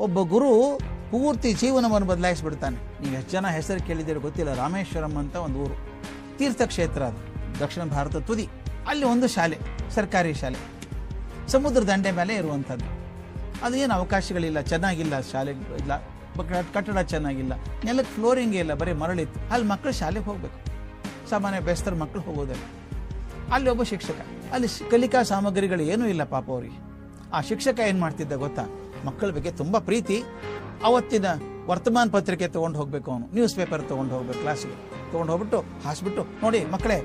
ಒಬ್ಬ ಗುರು ಪೂರ್ತಿ ಜೀವನವನ್ನು ಬದಲಾಯಿಸ್ಬಿಡ್ತಾನೆ. ನೀವು ಎಷ್ಟು ಜನ ಹೆಸರು ಕೇಳಿದ್ದೀರಿ ಗೊತ್ತಿಲ್ಲ, ರಾಮೇಶ್ವರಂ ಅಂತ ಒಂದು ಊರು. ತೀರ್ಥಕ್ಷೇತ್ರ ಅದು, ದಕ್ಷಿಣ ಭಾರತ ತುದಿ. ಅಲ್ಲಿ ಒಂದು ಶಾಲೆ, ಸರ್ಕಾರಿ ಶಾಲೆ. ಸಮುದ್ರ ದಂಡೆ ಮೇಲೆ ಇರುವಂಥದ್ದು. ಅದು ಏನು ಅವಕಾಶಗಳಿಲ್ಲ, ಚೆನ್ನಾಗಿಲ್ಲ ಶಾಲೆ ಇಲ್ಲ ಕಟ್ಟಡ ಚೆನ್ನಾಗಿಲ್ಲ, ನೆಲಕ್ಕೆ ಫ್ಲೋರಿಂಗ್ ಇಲ್ಲ, ಬರೀ ಮರಳಿತ್ತು. ಅಲ್ಲಿ ಮಕ್ಕಳು ಶಾಲೆಗೆ ಹೋಗಬೇಕು. ಸಾಮಾನ್ಯ ಬೆಸ್ತರ ಮಕ್ಕಳು ಹೋಗೋದಿಲ್ಲ. ಅಲ್ಲಿ ಒಬ್ಬ ಶಿಕ್ಷಕ. ಅಲ್ಲಿ ಕಲಿಕಾ ಸಾಮಗ್ರಿಗಳು ಏನೂ ಇಲ್ಲ ಪಾಪ ಅವರಿಗೆ. ಆ ಶಿಕ್ಷಕ ಏನು ಮಾಡ್ತಿದ್ದ ಗೊತ್ತಾ? ಮಕ್ಕಳ ಬಗ್ಗೆ ತುಂಬ ಪ್ರೀತಿ. ಅವತ್ತಿನ ವರ್ತಮಾನ ಪತ್ರಿಕೆ ತೊಗೊಂಡು ಹೋಗಬೇಕು ಅವನು. ನ್ಯೂಸ್ ಪೇಪರ್ ತೊಗೊಂಡು ಹೋಗ್ಬೇಕು ಕ್ಲಾಸಿಗೆ ತೊಗೊಂಡು ಹೋಗ್ಬಿಟ್ಟು ಹಾಸ್ಬಿಟ್ಟು, ನೋಡಿ ಮಕ್ಕಳೇ,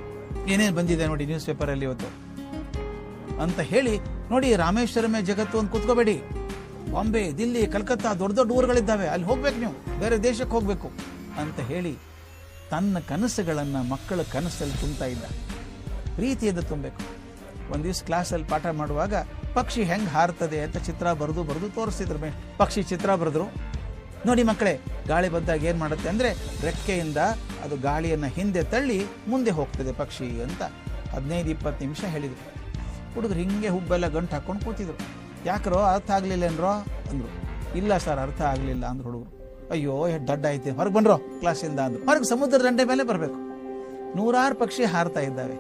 ಏನೇನು ಬಂದಿದೆ ನೋಡಿ ನ್ಯೂಸ್ ಪೇಪರಲ್ಲಿ ಇವತ್ತು? ಅಂತ ಹೇಳಿ, ನೋಡಿ ರಾಮೇಶ್ವರಮೇ ಜಗತ್ತು ಅಂತ ಕೂತ್ಕೋಬೇಡಿ. ಬಾಂಬೆ, ದಿಲ್ಲಿ, ಕಲ್ಕತ್ತಾ ದೊಡ್ಡ ದೊಡ್ಡ ಊರುಗಳಿದ್ದಾವೆ. ಅಲ್ಲಿ ಹೋಗ್ಬೇಕು ನೀವು. ಬೇರೆ ದೇಶಕ್ಕೆ ಹೋಗ್ಬೇಕು. ಅಂತ ಹೇಳಿ, ತನ್ನ ಕನಸುಗಳನ್ನು ಮಕ್ಕಳ ಕನಸಲ್ಲಿ ತುಂಬ್ತಾ ಇದ್ದ. ಪ್ರೀತಿಯಿಂದ ತುಂಬಬೇಕು. ಒಂದು ದಿವಸ ಕ್ಲಾಸಲ್ಲಿ ಪಾಠ ಮಾಡುವಾಗ ಪಕ್ಷಿ ಹೆಂಗೆ ಹಾರ್ತದೆ ಅಂತ ಚಿತ್ರ ಬರೆದು ಬರೆದು ತೋರಿಸಿದ್ರು ಮೇ ಪಕ್ಷಿ ಚಿತ್ರ ಬರೆದ್ರು. ನೋಡಿ ಮಕ್ಕಳೇ, ಗಾಳಿ ಬಂದಾಗ ಏನು ಮಾಡುತ್ತೆ ಅಂದರೆ ರೆಕ್ಕೆಯಿಂದ ಅದು ಗಾಳಿಯನ್ನು ಹಿಂದೆ ತಳ್ಳಿ ಮುಂದೆ ಹೋಗ್ತದೆ ಪಕ್ಷಿ ಅಂತ ಹದಿನೈದು ಇಪ್ಪತ್ತು ನಿಮಿಷ ಹೇಳಿದರು. ಹುಡುಗರು ಹಿಂಗೆ ಹುಬ್ಬೆಲ್ಲ ಗಂಟು ಹಾಕ್ಕೊಂಡು ಕೂತಿದ್ರು. ಯಾಕ್ರೋ ಅರ್ಥ ಆಗ್ಲಿಲ್ಲೇನ್ರೋ ಅಂದರು. ಇಲ್ಲ ಸರ್ ಅರ್ಥ ಆಗಲಿಲ್ಲ ಅಂದ್ರು ಹುಡುಗರು. ಅಯ್ಯೋ ದಡ್ಡ ಐತೆ, ಹೊರಗೆ ಬಂದ್ರೋ ಕ್ಲಾಸಿಂದ ಅಂದ್ರು. ಹೊರಗೆ ಸಮುದ್ರ ದಂಡೆ ಮೇಲೆ ಬರಬೇಕು. ನೂರಾರು ಪಕ್ಷಿ ಹಾರ್ತಾ ಇದ್ದಾವೆ.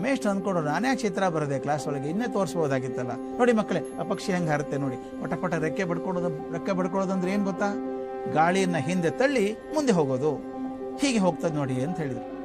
ಮೇಷ್ಟ್ರು ಅಂದ್ಕೊಂಡು ನಾನೇ ಚಿತ್ರ ಬರದೆ ಕ್ಲಾಸ್ ಒಳಗೆ, ಇನ್ನೇ ತೋರಿಸ್ಬೋದಾಗಿತ್ತಲ್ಲ. ನೋಡಿ ಮಕ್ಕಳೇ, ಆ ಪಕ್ಷಿ ಹೆಂಗೆ ಹಾರುತ್ತೆ ನೋಡಿ. ಪಟ ಪಟ ರೆಕ್ಕೆ ಬಡ್ಕೊಳ್ಳೋದು ರೆಕ್ಕೆ ಬಡ್ಕೊಳೋದಂದ್ರೆ ಏನು ಗೊತ್ತಾ? ಗಾಳಿಯನ್ನ ಹಿಂದೆ ತಳ್ಳಿ ಮುಂದೆ ಹೋಗೋದು. ಹೀಗೆ ಹೋಗ್ತದೆ ನೋಡಿ ಅಂತ ಹೇಳಿದ್ರು.